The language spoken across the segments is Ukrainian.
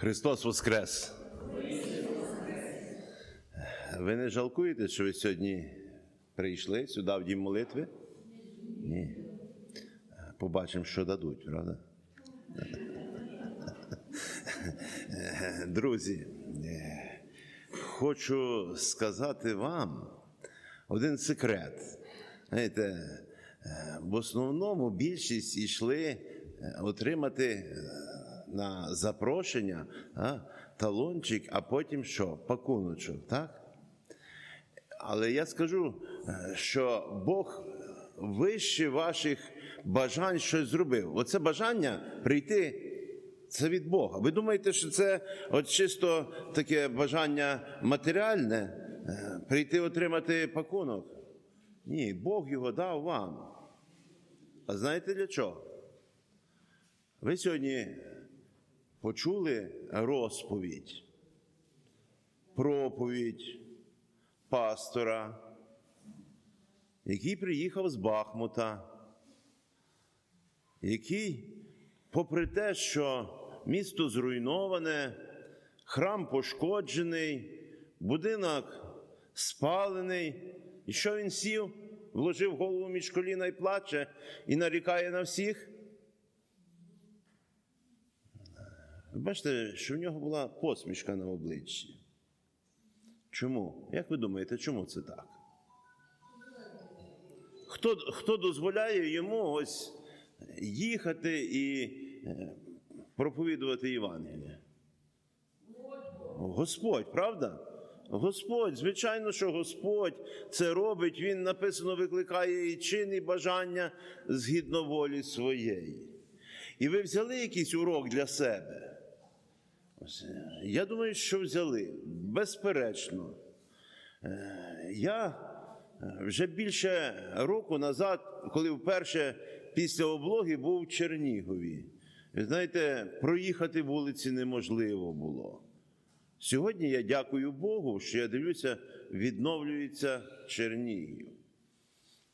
Христос Воскрес! Ви не жалкуєте, що ви сьогодні прийшли сюди в дім молитви? Ні. Побачимо, що дадуть, правда? Друзі, хочу сказати вам один секрет. Знаєте, в основному більшість йшли отримати на запрошення а, талончик, а потім що? Пакуночок, так? Але я скажу, що Бог вище ваших бажань щось зробив. Оце бажання прийти. Це від Бога. Ви думаєте, що це от чисто таке бажання матеріальне е, прийти отримати пакунок? Ні, Бог його дав вам. А знаєте для чого? Ви сьогодні почули розповідь, проповідь пастора, який приїхав з Бахмута, який, попри те, що місто зруйноване, храм пошкоджений, будинок спалений, і що він сів, вложив голову між коліна і плаче, і нарікає на всіх. Ви бачите, що в нього була посмішка на обличчі. Чому? Як ви думаєте, чому це так? Хто хто дозволяє йому ось їхати і е, проповідувати Євангеліє? Господь, правда? Господь, звичайно, що Господь це робить, Він написано викликає і чин, і бажання згідно волі своєї. І ви взяли якийсь урок для себе? Я думаю, що взяли, безперечно. Е, Я е, вже більше року назад, коли вперше після облоги був в Чернігові, ви знаєте, проїхати вулиці неможливо було. Сьогодні я дякую Богу, що я дивлюся, відновлюється Чернігів.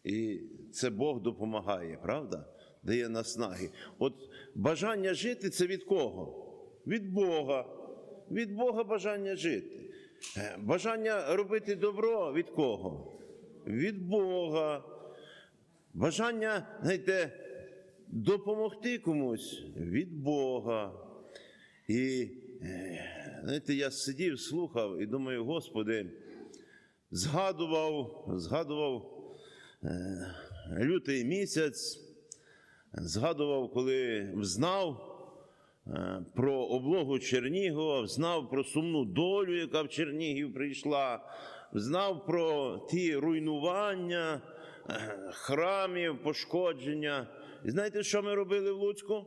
І це Бог допомагає, правда? Дає наснаги. От бажання жити це від кого? Від Бога. Від Бога бажання жити. Е, Бажання робити добро від кого? Від Бога. Бажання, знаєте, допомогти комусь від Бога. І, е, знаєте, я сидів, слухав і думаю, Господи, згадував, згадував е, лютий місяць, згадував, коли взнав про облогу Чернігова, знав про сумну долю, яка в Чернігів прийшла, знав про ті руйнування е, храмів, пошкодження. І знаєте, що ми робили в Луцьку?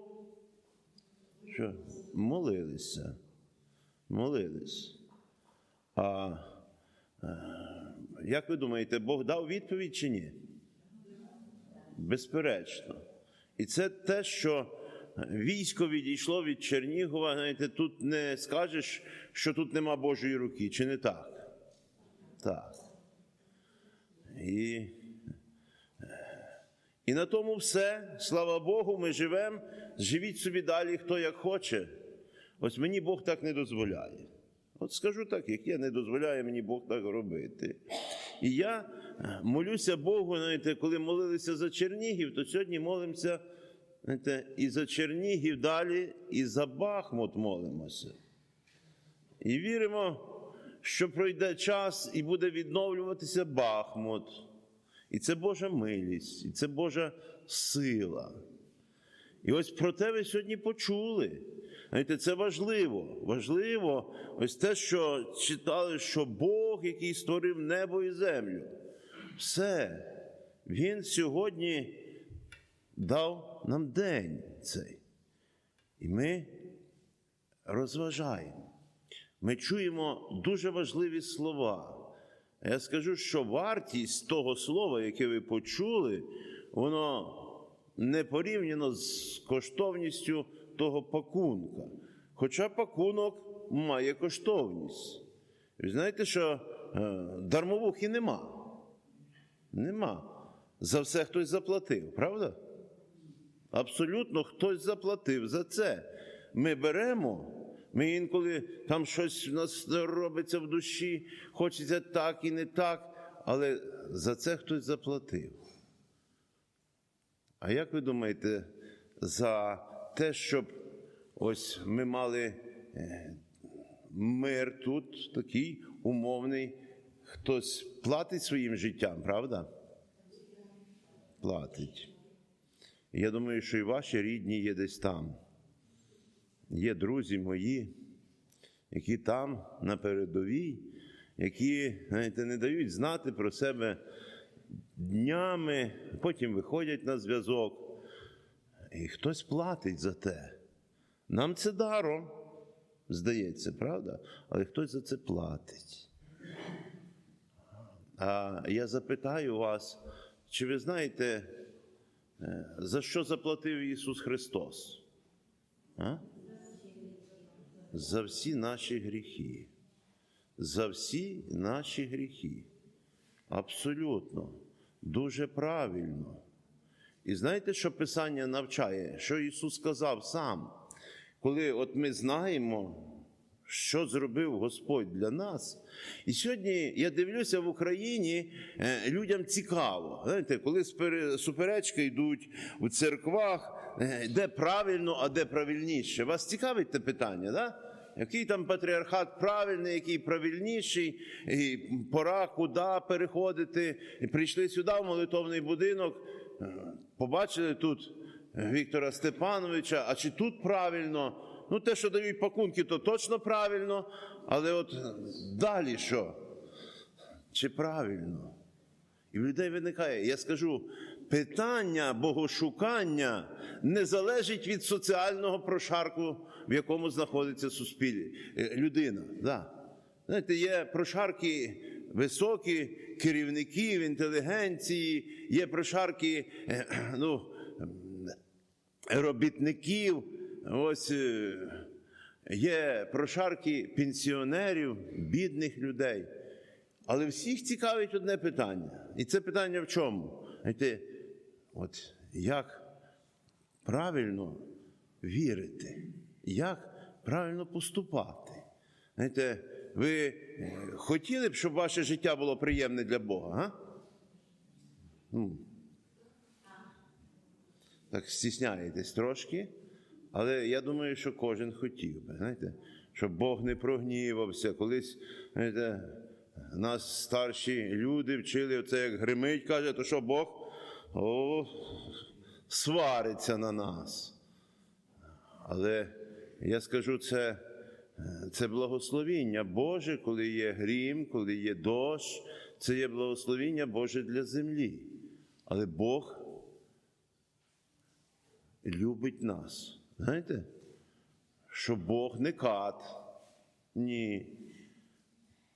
Що? Молилися. Молились. А е, як ви думаєте, Бог дав відповідь чи ні? Безперечно. І це те, що військо відійшло від Чернігова, знаєте, тут не скажеш, що тут нема Божої руки, чи не так? Так. І, і на тому все, слава Богу, ми живемо. Живіть собі далі, хто як хоче. Ось мені Бог так не дозволяє. От скажу так, як я не дозволяє мені Бог так робити. І я молюся Богу, знаєте, коли молилися за Чернігів, то сьогодні молимося знаєте, і за Чернігів далі, і за Бахмут молимося. І віримо, що пройде час і буде відновлюватися Бахмут. І це Божа милість, і це Божа сила. І ось про те ви сьогодні почули. Знаєте, Це важливо. Важливо ось те, що читали, що Бог, який створив небо і землю. Все. Він сьогодні дав нам день цей. І ми розважаємо. Ми чуємо дуже важливі слова. Я скажу, що вартість того слова, яке ви почули, воно не порівняно з коштовністю того пакунка. Хоча пакунок має коштовність. Ви знаєте, що е, дармовухи нема. Нема. За все хтось заплатив, правда? Абсолютно хтось заплатив за це. Ми беремо, Ми інколи там щось у нас робиться в душі, хочеться так і не так, але за це хтось заплатив. А як ви думаєте, за те, щоб ось ми мали е, мир тут, такий умовний, хтось платить своїм життям, правда? Платить. Я думаю, що і ваші рідні є десь там. Є друзі мої, які там на передовій, які знаєте, не дають знати про себе днями, потім виходять на зв'язок. І хтось платить за те. Нам це даром, здається, правда? Але хтось за це платить. А я запитаю вас, чи ви знаєте, за що заплатив Ісус Христос? А? За всі наші гріхи. За всі наші гріхи. Абсолютно. Дуже правильно. І знаєте, що Писання навчає, що Ісус сказав сам, коли от ми знаємо, що зробив Господь для нас. І сьогодні я дивлюся в Україні, е, людям цікаво. Знаєте, коли суперечки йдуть у церквах, е, де правильно, а де правильніше. Вас цікавить те питання, да? Який там патріархат правильний, який правильніший, і пора куди переходити. І прийшли сюди в молитовний будинок, е, побачили тут Віктора Степановича, а чи тут правильно? Ну, те, що дають пакунки, то точно правильно, але от далі що? Чи правильно? І в людей виникає, я скажу, питання богошукання не залежить від соціального прошарку, в якому знаходиться суспіль... е, людина. Да. Знаєте, є прошарки високі керівників, інтелігенції, є прошарки е, ну, робітників, ось е, є прошарки пенсіонерів, бідних людей. Але всіх цікавить одне питання. І це питання в чому? Знаєте, от як правильно вірити, як правильно поступати. Знаєте, ви е, хотіли б, щоб ваше життя було приємне для Бога? А? Ну, так стісняєтесь трошки, але я думаю, що кожен хотів би, знаєте, щоб Бог не прогнівався. Колись, знаєте, нас старші люди вчили оце, як гримить, каже, то що Бог о, свариться на нас. Але я скажу, це, це благословіння Боже, коли є грім, коли є дощ, це є благословіння Боже для землі. Але Бог любить нас. Знаєте? Що Бог не кат. Ні.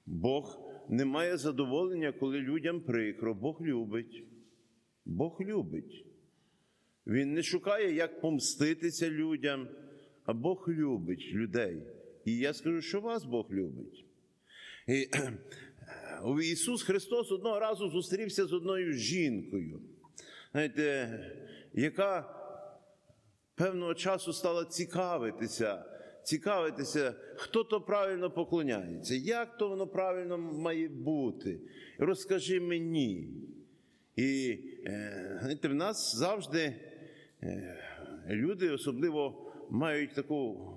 Бог не має задоволення, коли людям прикро. Бог любить. Бог любить. Він не шукає, як помститися людям, а Бог любить людей. І я скажу, що вас Бог любить. І Ісус Христос одного разу зустрівся з одною жінкою, знаєте, яка певного часу стала цікавитися, цікавитися, хто то правильно поклоняється, як то воно правильно має бути. Розкажи мені. І е, знаєте, в нас завжди е, люди особливо мають таку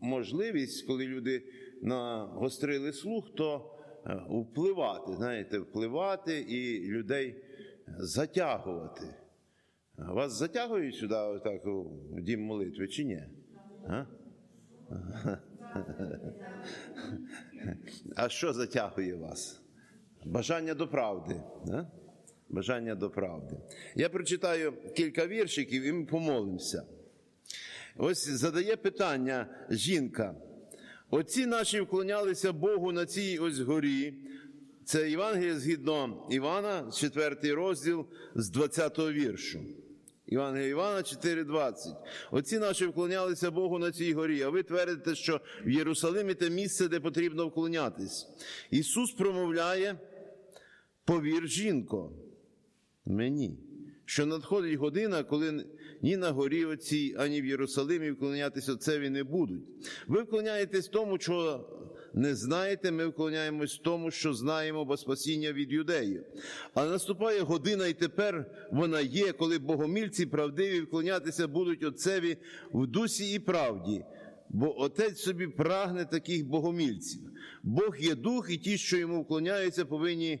можливість, коли люди нагострили слух, то е, впливати, знаєте, впливати і людей затягувати. Вас затягують сюди отак, у дім молитви чи ні? А? а що затягує вас? Бажання до правди. Да? Бажання до правди. Я прочитаю кілька віршиків і ми помолимося. Ось задає питання жінка. Отці наші вклонялися Богу на цій ось горі. Це Євангеліє згідно Івана, 4 розділ з 20 віршу. Євангелія Івана 4,20. Отці наші вклонялися Богу на цій горі, а ви твердите, що в Єрусалимі те місце, де потрібно вклонятись. Ісус промовляє: повір, жінко, мені, що надходить година, коли ні на горі оцій, ані в Єрусалимі вклонятись Отцеві не будуть. Ви вклоняєтесь тому, чого не знаєте, ми вклоняємось тому, що знаємо, бо спасіння від юдеїв. А наступає година, і тепер вона є, коли богомільці правдиві вклонятися будуть Отцеві в дусі і правді. Бо Отець собі прагне таких богомільців. Бог є дух, і ті, що йому вклоняються, повинні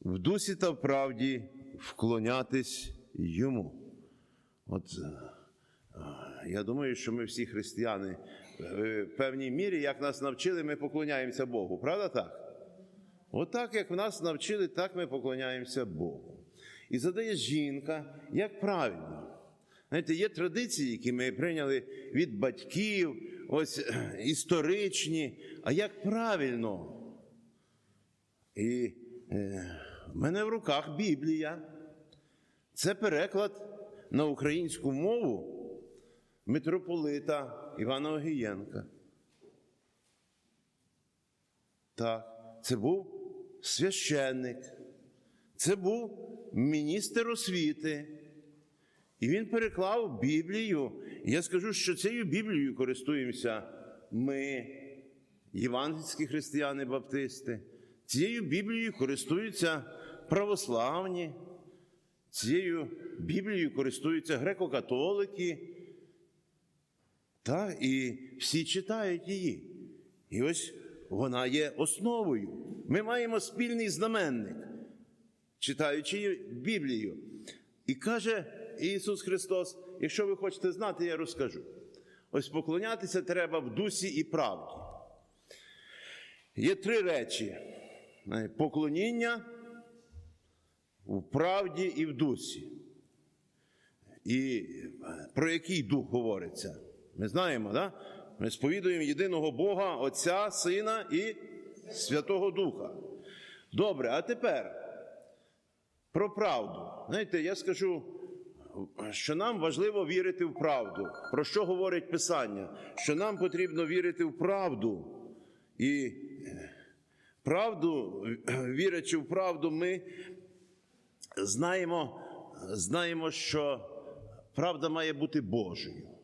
в дусі та в правді вклонятись йому. От е, я думаю, що ми всі християни е, в певній мірі, як нас навчили, ми поклоняємося Богу. Правда так? Отак, як нас навчили, так ми поклоняємося Богу. І задає жінка, як правильно. Знаєте, є традиції, які ми прийняли від батьків, ось е, історичні, а як правильно. І е, в мене в руках Біблія. Це переклад на українську мову митрополита Івана Огієнка. Так, це був священник, це був міністр освіти. І він переклав Біблію. І я скажу, що цією Біблією користуємося ми, євангельські християни-баптисти. Цією Біблією користуються православні, цією Біблією користуються греко-католики. Та, і всі читають її. І ось вона є основою. Ми маємо спільний знаменник, читаючи Біблію. І каже Ісус Христос: якщо ви хочете знати, я розкажу. Ось поклонятися треба в дусі і правді. Є три речі: поклоніння в правді і в дусі. І про який дух говориться? Ми знаємо, да? ми сповідуємо єдиного Бога, Отця, Сина і Святого Духа. Добре, а тепер про правду. Знаєте, я скажу, що нам важливо вірити в правду. Про що говорить Писання? Що нам потрібно вірити в правду. І правду, вірячи в правду, ми знаємо, знаємо, що правда має бути Божою.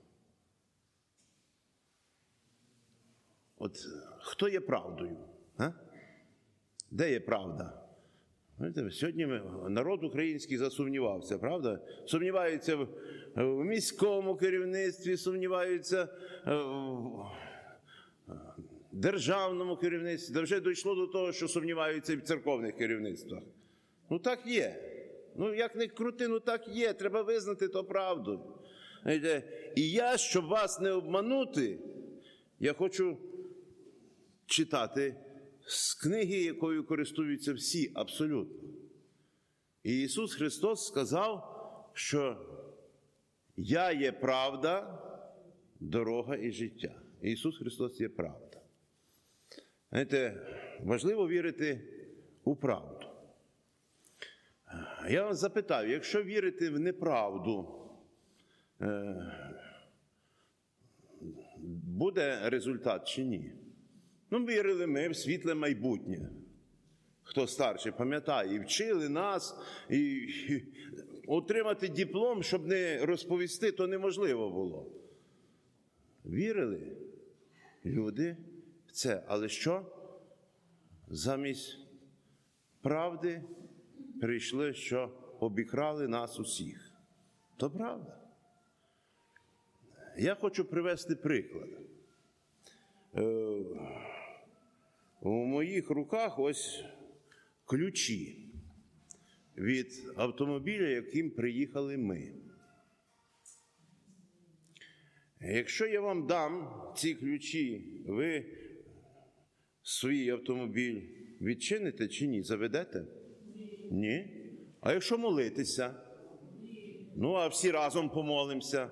От хто є правдою? А? Де є правда? Сьогодні народ український засумнівався, правда? Сумніваються в, в міському керівництві, сумніваються е, в державному керівництві. Та вже дійшло до того, що сумніваються і в церковних керівництвах. Ну так є. Ну, як не крути, ну так є. Треба визнати то правду. І я, щоб вас не обманути, я хочу читати з книги, якою користуються всі абсолютно. І Ісус Христос сказав, що я є правда, дорога і життя. Ісус Христос є правда. Знаєте, важливо вірити у правду. Я вас запитаю, якщо вірити в неправду, е, буде результат чи ні? Ну, вірили ми в світле майбутнє. Хто старший, пам'ятає, і вчили нас, і, і отримати диплом, щоб не розповісти, то неможливо було. Вірили люди в це. Але що? Замість правди прийшли, що обікрали нас усіх. То правда. Я хочу привести приклад. У моїх руках ось ключі від автомобіля, яким приїхали ми. Якщо я вам дам ці ключі, ви свій автомобіль відчините чи ні? Заведете? Ні. А якщо молитися? Ну, а всі разом помолимося.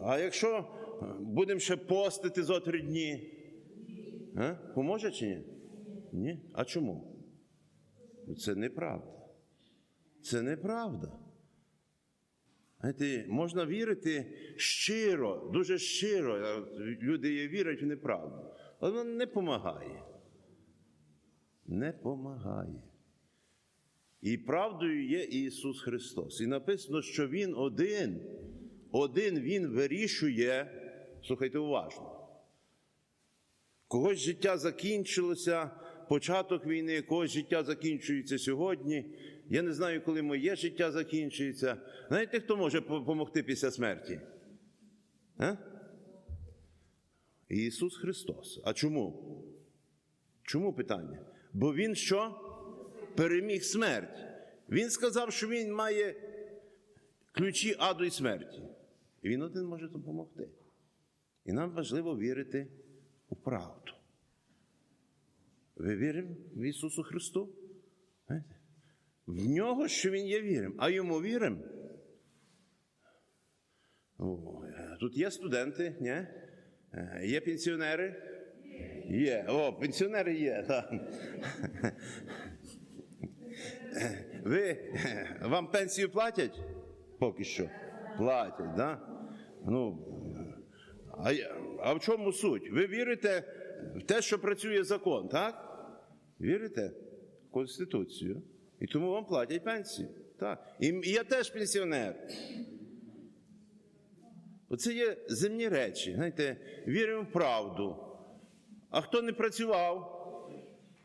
А якщо будемо ще постити зо три дні? А? Поможе чи ні? Ні? А чому? Це неправда. Це неправда. Знаєте, можна вірити щиро, дуже щиро. Люди вірять в неправду. Але вона не допомагає. Не допомагає. І правдою є Ісус Христос. І написано, що Він один, один Він вирішує, слухайте уважно. Когось життя закінчилося, початок війни, когось життя закінчується сьогодні. Я не знаю, коли моє життя закінчується. Знаєте, хто може допомогти після смерті? А? Ісус Христос. А чому? Чому питання? Бо Він що? Переміг смерть. Він сказав, що Він має ключі аду і смерті. І Він один може допомогти. І нам важливо вірити у правду. Ви віримо в Ісусу Христу? В нього, що Він є віримо, а йому віримо. О, е, Тут є студенти, ні? Е, Є пенсіонери? Є. О, пенсіонери є. Так. Е, Ви, вам пенсію платять? Поки що. Платять, да? Ну, а, я- а в чому суть? Ви вірите в те, що працює закон, так? Вірите в Конституцію. І тому вам платять пенсію. Так. І я теж пенсіонер. Оце є земні речі. Знаєте, віримо в правду. А хто не працював,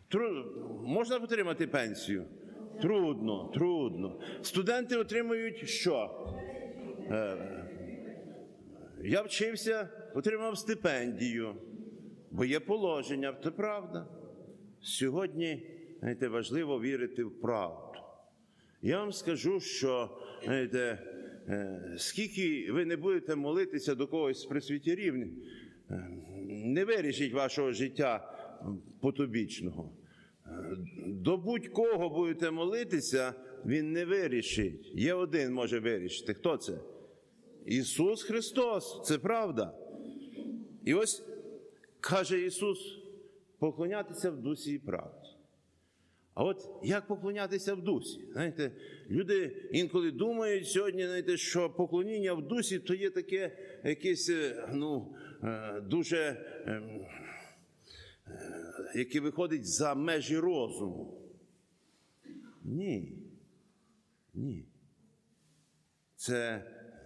тру... можна отримати пенсію? Трудно, трудно. Студенти отримують що? Е, Я вчився, отримав стипендію, бо є положення, це правда. Сьогодні, знаєте, важливо вірити в правду. Я вам скажу, що знаєте, е, скільки ви не будете молитися до когось з присвітерів, е, не вирішить вашого життя потобічного. Е, До будь-кого будете молитися, він не вирішить. Є один може вирішити. Хто це? Ісус Христос, це правда. І ось каже Ісус, поклонятися в дусі і правді. А от як поклонятися в дусі? Знаєте, люди інколи думають сьогодні, знаєте, що поклоніння в дусі то є таке якесь е, ну, е, дуже, ем, е, яке виходить за межі розуму. Ні. Ні. Це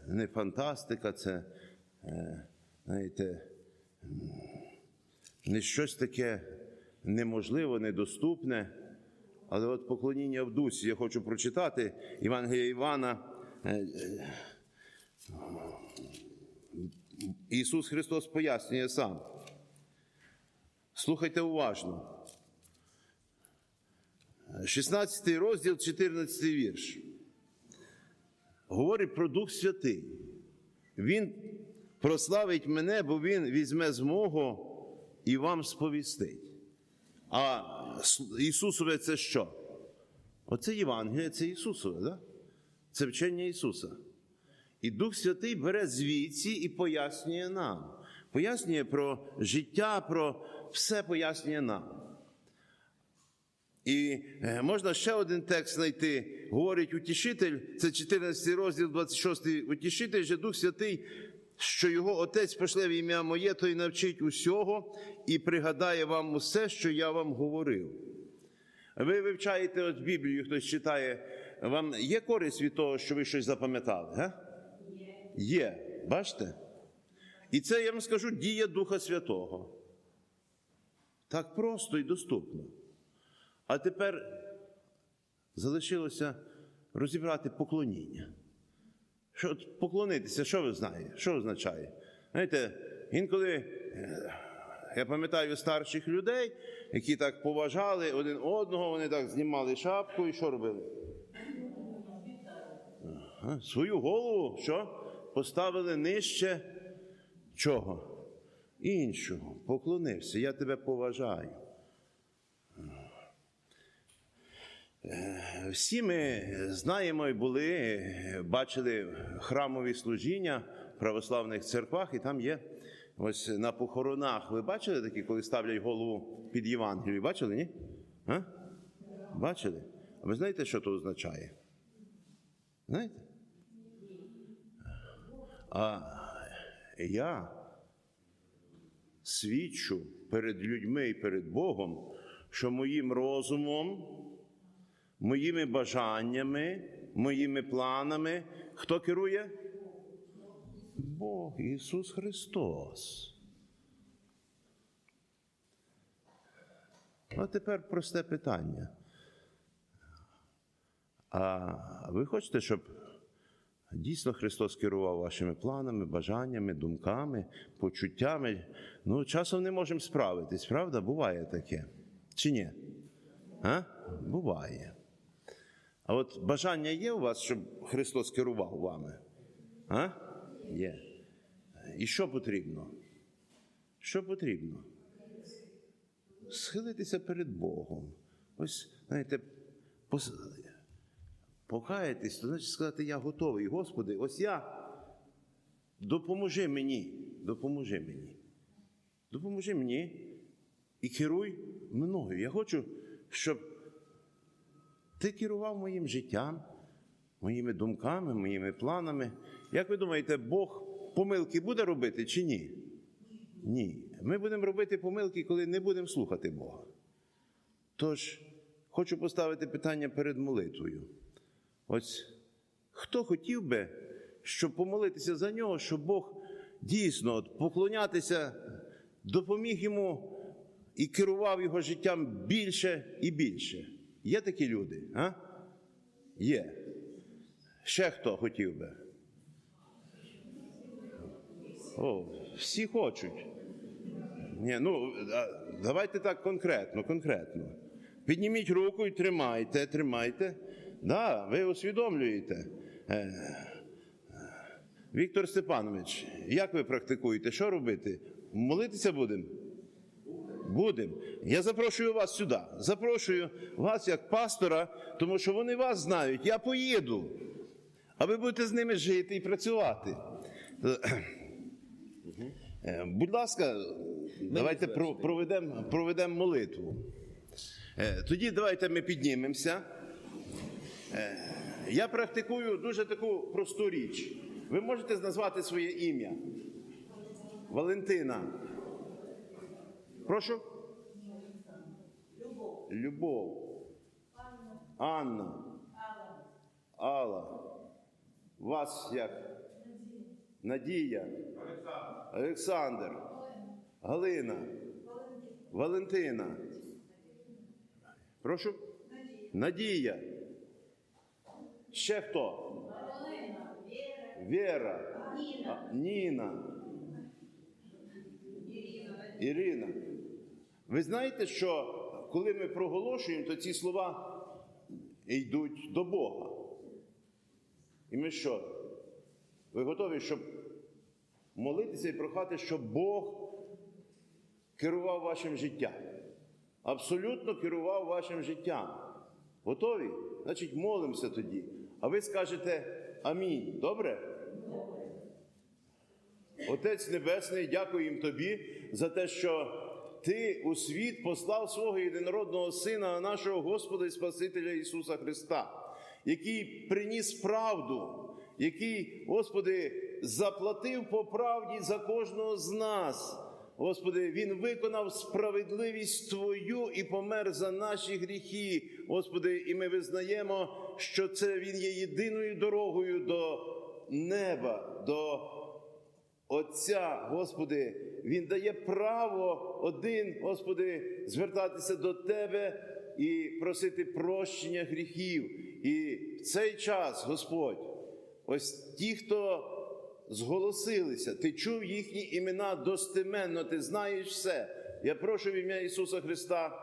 не фантастика, це, знаєте, не щось таке неможливе, недоступне. Але от поклоніння в дусі я хочу прочитати Євангелія Івана. Е, е, Ісус Христос пояснює сам. Слухайте уважно. 16 розділ, 14 вірш. Говорить про Дух Святий. Він прославить мене, бо Він візьме з мого і вам сповістить. А Ісусове це що? Оце Євангеліє, це Ісусове, да? це вчення Ісуса. І Дух Святий бере звідси і пояснює нам. Пояснює про життя, про все пояснює нам. І е, можна ще один текст знайти. Говорить утішитель, це 14 розділ, 26 утішитель, же Дух Святий, що його Отець пошле в ім'я моє, то й навчить усього і пригадає вам усе, що я вам говорив. Ви вивчаєте от Біблію, хтось читає, вам є користь від того, що ви щось запам'ятали? Га? Є. Бачите? І це я вам скажу дія Духа Святого. Так просто і доступно. А тепер залишилося розібрати поклоніння. Що поклонитися, що ви знаєте? Що означає? Знаєте, інколи е, я пам'ятаю старших людей, які так поважали один одного, вони так знімали шапку і що робили? Свою голову що? Поставили нижче чого? Іншого. Поклонився. Я тебе поважаю. Всі ми знаємо і були, бачили храмові служіння в православних церквах, і там є ось на похоронах. Ви бачили такі, коли ставлять голову під Євангелію? Бачили, ні? А? Бачили? А ви знаєте, що це означає? Знаєте? А я свідчу перед людьми і перед Богом, що моїм розумом моїми бажаннями, моїми планами. Хто керує? Бог Ісус Христос. А тепер просте питання. А ви хочете, щоб дійсно Христос керував вашими планами, бажаннями, думками, почуттями? Ну, часом не можемо справитись, правда? Буває таке. Чи ні? А? Буває. А от бажання є у вас, щоб Христос керував вами? А? Є. І що потрібно? Що потрібно? Схилитися перед Богом. Ось, знаєте, пос... покаятись, то значить сказати, я готовий. Господи, ось я. Допоможи мені, допоможи мені. Допоможи мені і керуй мною. Я хочу, щоб ти керував моїм життям, моїми думками, моїми планами. Як ви думаєте, Бог помилки буде робити чи ні? Ні. Ми будемо робити помилки, коли не будемо слухати Бога. Тож, хочу поставити питання перед молитвою. Ось хто хотів би, щоб помолитися за нього, щоб Бог дійсно поклонятися, допоміг йому і керував його життям більше і більше. Є такі люди? А? Є. Ще хто хотів би? О, всі хочуть. Ні, ну давайте так конкретно, конкретно. Підніміть руку і тримайте, тримайте. Да, ви усвідомлюєте. Е, Віктор Степанович, як ви практикуєте? Що робити? Молитися будемо? Будемо. Я запрошую вас сюди. Запрошую вас як пастора, тому що вони вас знають. Я поїду. А ви будете з ними жити і працювати. Е, Будь ласка, давайте проведемо проведем молитву. Е, Тоді давайте ми піднімемося. Е, Я практикую дуже таку просту річ. Ви можете назвати своє ім'я? Валентина. Прошу? Любов. Анна. Алла. Вас як? Надія. Олександр. Галина. Валентина. Прошу? Надія. Ще хто? Віра. А, Ніна. Ірина. Ви знаєте, що коли ми проголошуємо, то ці слова йдуть до Бога. І ми що? Ви готові, щоб молитися і прохати, щоб Бог керував вашим життям? Абсолютно керував вашим життям. Готові? Значить, молимося тоді. А ви скажете амінь. Добре? Отець Небесний, дякуємо Тобі за те, що Ти у світ послав свого єдинородного Сина, нашого Господа і Спасителя Ісуса Христа, який приніс правду, який, Господи, заплатив по правді за кожного з нас. Господи, Він виконав справедливість Твою і помер за наші гріхи. Господи, і ми визнаємо, що це Він є єдиною дорогою до неба, до Отця, Господи, Він дає право один, Господи, звертатися до Тебе і просити прощення гріхів. І в цей час, Господь, ось ті, хто зголосилися, ти чув їхні імена достеменно, ти знаєш все. Я прошу в ім'я Ісуса Христа,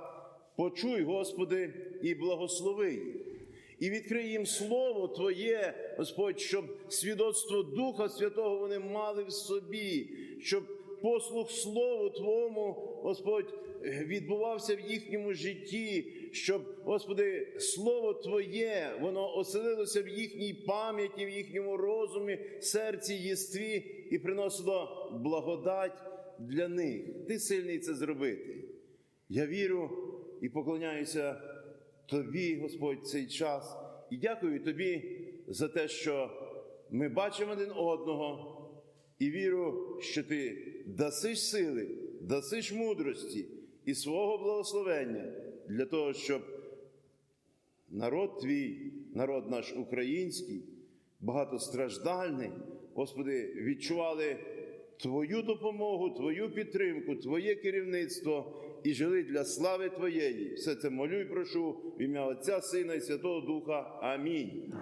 почуй, Господи, і благослови їх. І відкрий їм Слово Твоє, Господь, щоб свідоцтво Духа Святого вони мали в собі, щоб послух Слову Твому, Господь, відбувався в їхньому житті, щоб, Господи, Слово Твоє, воно оселилося в їхній пам'яті, в їхньому розумі, серці, єстві і приносило благодать для них. Ти сильний це зробити. Я вірю і поклоняюся Тобі, Господь, цей час. І дякую Тобі за те, що ми бачимо один одного, і вірю, що Ти дасиш сили, дасиш мудрості і свого благословення для того, щоб народ твій, народ наш український, багатостраждальний, Господи, відчували Твою допомогу, Твою підтримку, Твоє керівництво і жили для слави Твоєї. Все це молю і прошу в ім'я Отця, Сина і Святого Духа. Амінь.